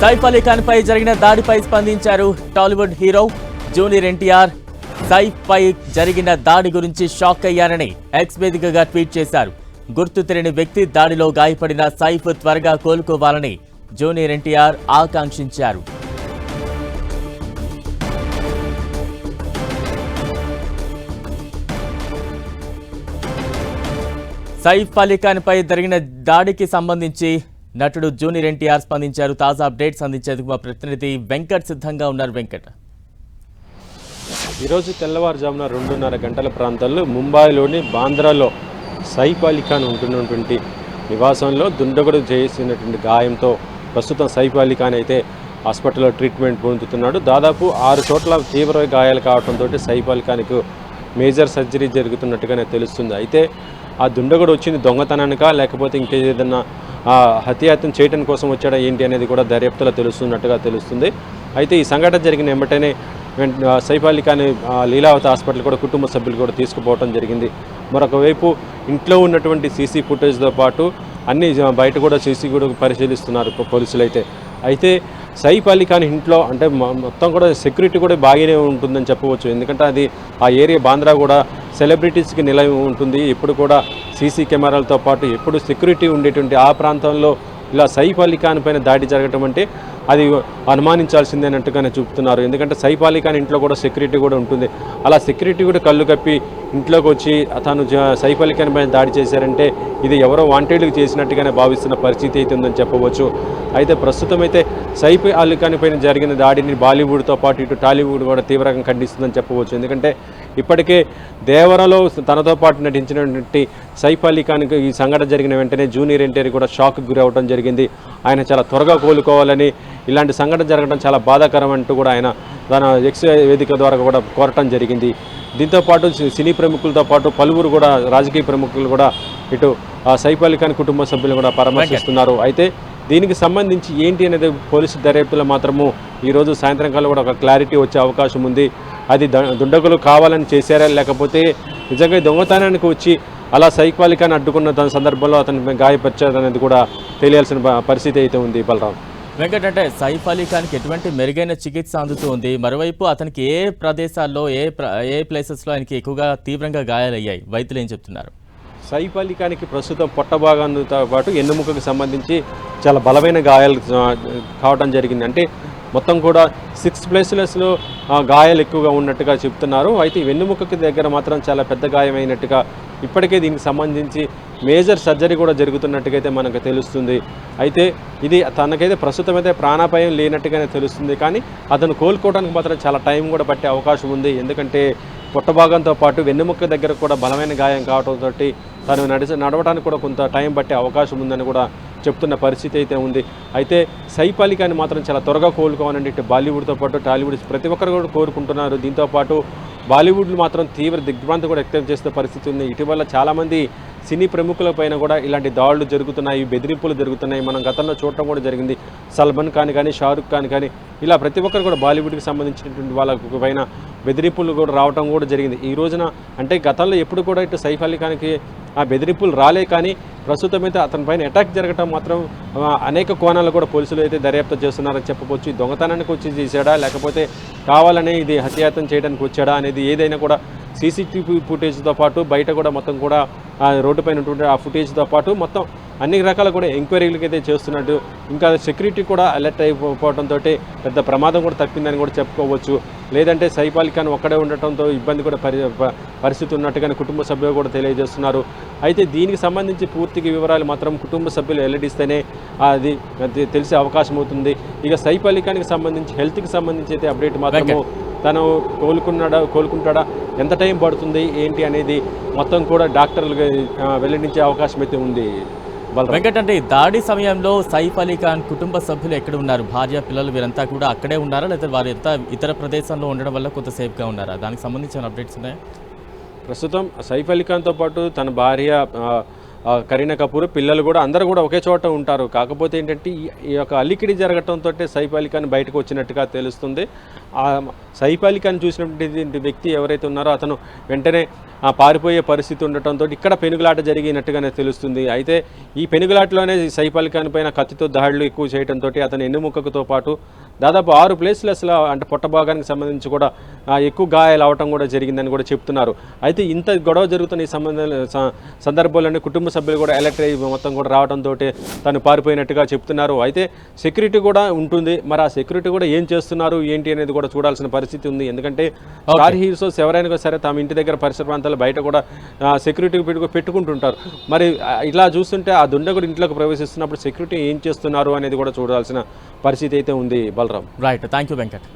సైఫ్ అలీ ఖాన్ పై జరిగిన దాడిపై స్పందించారు టాలీవుడ్ హీరో జూనియర్ ఎన్టీఆర్. సైఫ్ పై జరిగిన దాడి గురించి షాక్ అయ్యారని ఎక్స్ వేదికగా ట్వీట్ చేశారు. గుర్తు తెలియని వ్యక్తి దాడిలో గాయపడిన సైఫ్ త్వరగా కోలుకోవాలని జూనియర్ ఎన్టీఆర్ ఆకాంక్షించారు. సైఫ్ అలీ ఖాన్ పై జరిగిన దాడికి సంబంధించి నటుడు జూనియర్ ఎన్టీఆర్ స్పందించారు. తాజా అప్డేట్స్ అందించేందుకు మా ప్రతినిధి వెంకట్ సిద్ధంగా ఉన్నారు. వెంకట్. ఈరోజు తెల్లవారుజామున రెండున్నర గంటల ప్రాంతాల్లో ముంబైలోని బాంద్రాలో సైఫ్ అలీ ఖాన్ ఉంటున్నటువంటి నివాసంలో దుండగుడు చేసినటువంటి గాయంతో ప్రస్తుతం సైఫ్ అలీ ఖాన్ అయితే హాస్పిటల్లో ట్రీట్మెంట్ పొందుతున్నాడు. దాదాపు ఆరు చోట్ల తీవ్ర గాయాలు కావడంతో సైఫ్ అలీ ఖాన్కు మేజర్ సర్జరీ జరుగుతున్నట్టుగానే తెలుస్తుంది. అయితే ఆ దుండగుడు వచ్చింది దొంగతనానికా లేకపోతే ఇంకేదన్నా ఆ, హత్యాయత్నం చేయటం కోసం వచ్చాడా ఏంటి అనేది కూడా దర్యాప్తులో తెలుస్తున్నట్టుగా తెలుస్తుంది. అయితే ఈ సంఘటన జరిగిన వెంటనే సైఫ్ అలీ ఖాన్ లీలావతి హాస్పిటల్ కూడా కుటుంబ సభ్యులు కూడా తీసుకుపోవడం జరిగింది. మరొకవైపు ఇంట్లో ఉన్నటువంటి సీసీ ఫుటేజ్తో పాటు అన్ని బయట కూడా సీసీ కూడా పరిశీలిస్తున్నారు పోలీసులు అయితే అయితే సైఫ్ అలీ ఖాన్ ఇంట్లో అంటే మొత్తం కూడా సెక్యూరిటీ కూడా బాగానే ఉంటుందని చెప్పవచ్చు. ఎందుకంటే అది ఆ ఏరియా బాంద్రా కూడా సెలబ్రిటీస్కి నిలయం ఉంటుంది. ఎప్పుడు కూడా సీసీ కెమెరాలతో పాటు ఎప్పుడు సెక్యూరిటీ ఉండేటువంటి ఆ ప్రాంతంలో ఇలా సైఫ్ అలీ ఖాన్ పైన దాడి జరగటం అంటే అది అనుమానించాల్సిందేనట్టుగానే చూపుతున్నారు. ఎందుకంటే సైఫ్ అలీ ఖాన్ ఇంట్లో కూడా సెక్యూరిటీ కూడా ఉంటుంది. అలా సెక్యూరిటీ కూడా కళ్ళు కప్పి ఇంట్లోకి వచ్చి తను జ- సైఫ్ అలీ ఖాన్ పైన దాడి చేశారంటే ఇది ఎవరో వాంటెడ్కి చేసినట్టుగానే భావిస్తున్న పరిస్థితి అయితే ఉందని చెప్పవచ్చు. అయితే ప్రస్తుతం అయితే సైఫ్ అలీ ఖాన్ పైన జరిగిన దాడిని బాలీవుడ్తో పాటు ఇటు టాలీవుడ్ కూడా తీవ్రంగా ఖండిస్తుందని చెప్పవచ్చు. ఎందుకంటే ఇప్పటికే దేవరలో తనతో పాటు నటించినటువంటి సైఫ్ అలీ ఖాన్కి ఈ సంఘటన జరిగిన వెంటనే జూనియర్ ఎన్టీఆర్ కూడా షాక్కి గురి అవడం జరిగింది. ఆయన చాలా త్వరగా కోలుకోవాలని ఇలాంటి సంఘటన జరగడం చాలా బాధాకరం అంటూ కూడా ఆయన తన ఎక్స్ వేదిక ద్వారా కూడా కోరటం జరిగింది. దీంతో పాటు సి- సినీ ప్రముఖులతో పాటు పలువురు కూడా రాజకీయ ప్రముఖులు కూడా ఇటు సైఫ్ అలీ ఖాన్ కుటుంబ సభ్యులు కూడా పరామర్శిస్తున్నారు. అయితే దీనికి సంబంధించి ఏంటి అనేది పోలీసు దర్యాప్తులో మాత్రము ఈరోజు సాయంత్రం కాలం కూడా ఒక క్లారిటీ వచ్చే అవకాశం ఉంది. అది దుండగులు కావాలని చేశారా? లేకపోతే నిజంగా దొంగతనానికి వచ్చి అలా సైఫ్ అడ్డుకున్న దాని సందర్భంలో అతను గాయపరిచారనేది కూడా తెలియాల్సిన పరిస్థితి అయితే ఉంది బలరాం. వెంకటంటే సైఫ్ అలీ ఖాన్కి ఎటువంటి మెరుగైన చికిత్స అందుతూ ఉంది. మరోవైపు అతనికి ఏ ప్రదేశాల్లో ఏ ప్ర- ఏ ప్లేసెస్లో ఆయనకి ఎక్కువగా తీవ్రంగా గాయాలయ్యాయి? వైద్యులు ఏం చెప్తున్నారు? సైపాలికానికి ప్రస్తుతం పొట్ట భాగంతో పాటు ఎన్నుముకకు సంబంధించి చాలా బలమైన గాయాలు కావడం జరిగింది. అంటే మొత్తం కూడా సిక్స్ ప్లేసెస్లో గాయాలు ఎక్కువగా ఉన్నట్టుగా చెప్తున్నారు. అయితే వెన్నుముకకి దగ్గర మాత్రం చాలా పెద్ద గాయమైనట్టుగా ఇప్పటికే దీనికి సంబంధించి మేజర్ సర్జరీ కూడా జరుగుతున్నట్టుగా అయితే మనకు తెలుస్తుంది. అయితే ఇది తనకైతే ప్రస్తుతం అయితే ప్రాణాపాయం లేనట్టుగానే తెలుస్తుంది. కానీ అతను కోలుకోవడానికి మాత్రం చాలా టైం కూడా పట్టే అవకాశం ఉంది. ఎందుకంటే పొట్ట భాగంతో పాటు వెన్నెముక్క దగ్గర కూడా బలమైన గాయం కావడంతో తను నడిచి నడవడానికి కూడా కొంత టైం పట్టే అవకాశం ఉందని కూడా చెప్తున్న పరిస్థితి అయితే ఉంది. అయితే సైఫ్ అలీ మాత్రం చాలా త్వరగా కోలుకోవాలని బాలీవుడ్తో పాటు టాలీవుడ్ ప్రతి ఒక్కరు కూడా కోరుకుంటున్నారు. దీంతో పాటు మాత్రం తీవ్ర దిగ్భ్రాంతి కూడా వ్యక్తం చేస్తున్న పరిస్థితి ఉంది. ఇటీవల చాలామంది సినీ ప్రముఖుల పైన కూడా ఇలాంటి దాడులు జరుగుతున్నాయి బెదిరింపులు జరుగుతున్నాయి. మనం గతంలో చూడటం కూడా జరిగింది. సల్మాన్ ఖాన్ కానీ షారుఖ్ ఖాన్ కానీ ఇలా ప్రతి ఒక్కరు కూడా బాలీవుడ్కి సంబంధించినటువంటి వాళ్ళ పైన బెదిరింపులు కూడా రావడం కూడా జరిగింది. ఈ రోజున అంటే గతంలో ఎప్పుడు కూడా ఇటు సైఫ్ అలీ ఖాన్కి ఆ బెదిరింపులు రాలే కానీ ప్రస్తుతం అయితే అతని పైన అటాక్ జరగటం మాత్రం అనేక కోణాలు కూడా పోలీసులు అయితే దర్యాప్తు చేస్తున్నారని చెప్పవచ్చు. దొంగతనానికి వచ్చి చేశాడా? లేకపోతే కావాలనే ఇది హత్యాయత్నం చేయడానికి వచ్చాడా అనేది ఏదైనా కూడా సీసీటీవీ ఫుటేజ్తో పాటు బయట కూడా మొత్తం కూడా రోడ్డుపైన రోడ్డు ఉన్నటువంటి ఆ ఫుటేజ్తో పాటు మొత్తం అన్ని రకాల కూడా ఎంక్వైరీలకి అయితే చేస్తున్నట్టు ఇంకా సెక్యూరిటీ కూడా అలర్ట్ అయిపోవడంతో పెద్ద ప్రమాదం కూడా తప్పిందని కూడా చెప్పుకోవచ్చు. లేదంటే సైఫ్ అలీ ఖాన్ ఒక్కడే ఉండటంతో ఇబ్బంది కూడా పరి పరిస్థితి ఉన్నట్టుగానే కుటుంబ సభ్యులు కూడా తెలియజేస్తున్నారు. అయితే దీనికి సంబంధించి పూర్తిగా వివరాలు మాత్రం కుటుంబ సభ్యులు వెల్లడిస్తేనే అది తెలిసే అవకాశం అవుతుంది. ఇక సైఫ్ అలీ ఖాన్కి సంబంధించి హెల్త్కి సంబంధించి అయితే అప్డేట్ మాత్రము తను కోలుకున్నాడా కోలుకుంటాడా ఎంత టైం పడుతుంది ఏంటి అనేది మొత్తం కూడా డాక్టర్లు వెల్లడించే అవకాశం అయితే ఉంది. వెంకట్ అంటే దాడి సమయంలో సైఫ్ అలీ ఖాన్ కుటుంబ సభ్యులు ఎక్కడ ఉన్నారు? భార్య పిల్లలు వీరంతా కూడా అక్కడే ఉన్నారా? లేదా వారు ఎంత ఇతర ప్రదేశంలో ఉండడం వల్ల కొంత సేఫ్గా ఉన్నారా? దానికి సంబంధించిన అప్డేట్స్ ఉన్నాయా? ప్రస్తుతం సైఫ్ అలీ ఖాన్తో పాటు తన భార్య కరీనా కపూర్ పిల్లలు కూడా అందరూ కూడా ఒకే చోట ఉంటారు. కాకపోతే ఏంటంటే ఈ- యొక్క అలికిడి జరగటంతో సైఫ్ అలీ ఖాన్ బయటకు వచ్చినట్టుగా తెలుస్తుంది. ఆ సైఫ్ అలీ ఖాన్ చూసినటువంటి వ్యక్తి ఎవరైతే ఉన్నారో అతను వెంటనే ఆ, పారిపోయే పరిస్థితి ఉండటంతో ఇక్కడ పెనుగులాట జరిగినట్టుగానే తెలుస్తుంది. అయితే ఈ పెనుగులాటలోనే ఈ సైఫ్ అలీ ఖాన్ పైన కత్తితో దాడులు ఎక్కువ చేయడంతో అతని ఎన్నుముక్కతో పాటు దాదాపు ఆరు ప్లేస్లు అసలు అంటే పొట్ట భాగానికి సంబంధించి కూడా ఎక్కువ గాయాలు అవటం కూడా జరిగిందని కూడా చెప్తున్నారు. అయితే ఇంత గొడవ జరుగుతున్న ఈ సంబంధం సందర్భంలోనే కుటుంబ సభ్యులు కూడా అయ్యి మొత్తం కూడా రావడంతో తను పారిపోయినట్టుగా చెప్తున్నారు. అయితే సెక్యూరిటీ కూడా ఉంటుంది. మరి ఆ సెక్యూరిటీ కూడా ఏం చేస్తున్నారు? ఏంటి అనేది కూడా చూడాల్సిన పరిస్థితి ఉంది. ఎందుకంటే స్టార్ హీరోస్ ఎవరైనా సరే తమ ఇంటి దగ్గర పరిసర ప్రాంతాల్లో బయట కూడా సెక్యూరిటీ పెట్టుకు పెట్టుకుంటుంటారు. మరి ఇలా చూస్తుంటే ఆ దుండగుడు ఇంట్లోకి ప్రవేశిస్తున్నప్పుడు సెక్యూరిటీ ఏం చేస్తున్నారు అనేది కూడా చూడాల్సిన పరిస్థితి అయితే ఉంది. Balaram right thank you Venkat